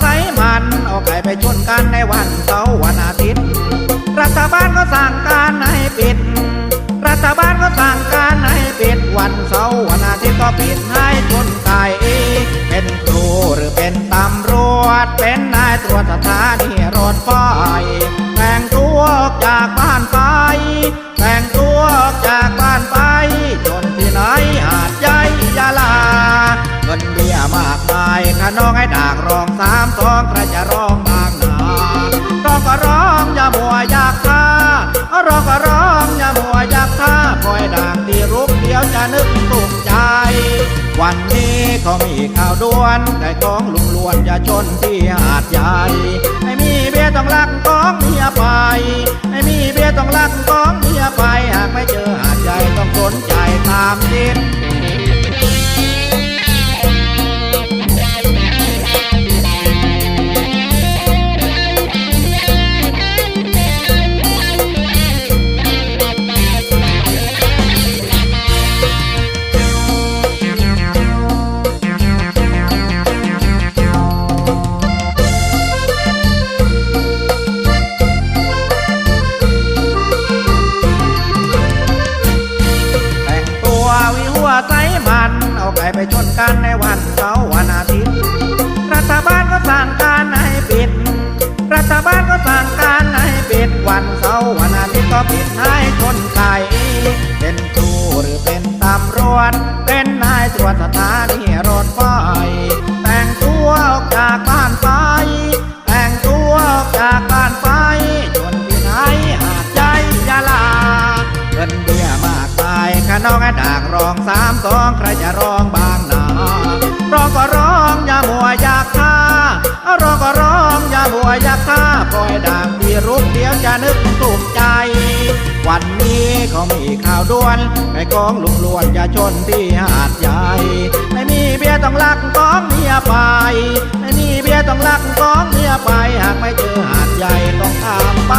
ไซมันเอาไก่ไปชนกันในวันเสาร์วันอาทิตย์ รัฐบาลก็สั่งการให้ปิด รัฐบาลก็สั่งการให้ปิดวันเสาร์วันอาทิตย์ก็ปิดให้ชนไก่เป็นครูหรือเป็นตำรวจ เป็นนายตรวจสถานีรถไฟแต่งตัวจากบ้าน องใครจะร้องบางนาร้องก็ร้องอย่ามัวอยากท่าร้องก็ร้องอย่ามัวอยากท่าปล่อยด่างที่รุกเดียวจะนึกตุกใจ วันนี้เขามีข่าวด่วนไก่ของลุงล้วนอย่าชนที่หาดใหญ่ไม่มีเบี้ยต้องรักของเมียไปไม่มีเบี้ยต้องรักของเมียไปหากไม่เจอ กันในวันเสาร์วันอาทิตย์ รัฐบาลก็สั่งการให้ปิด รัฐบาลก็สั่งการให้ปิดวันเสาร์วันอาทิตย์ก็ปิดให้ชนไก่เป็นครูหรือเป็นตำรวจ เป็นนายตรวจสถานีรถไฟแต่งตัวออกจากบ้านไป แต่งตัวออกจากบ้านไปจนที่ไหนหาดใจยาลาเงินเบี้ยมากมายขน้องให้ด่างรองสามสองใครจะร้องบางนา ร้องก็ร้องอย่าหัวอย่าข้าปล่อยด่างที่รุกเดียวจะนึกสุขใจ วันนี้เขามีข่าวด่วนไอ้กองลุกลวนอย่าชนที่หาดใหญ่ ไม่มีเบียต้องลักก้องเมียไป ไม่มีเบียต้องลักก้องเมียไป หากไม่เจอหาดใหญ่ต้องข้ามไป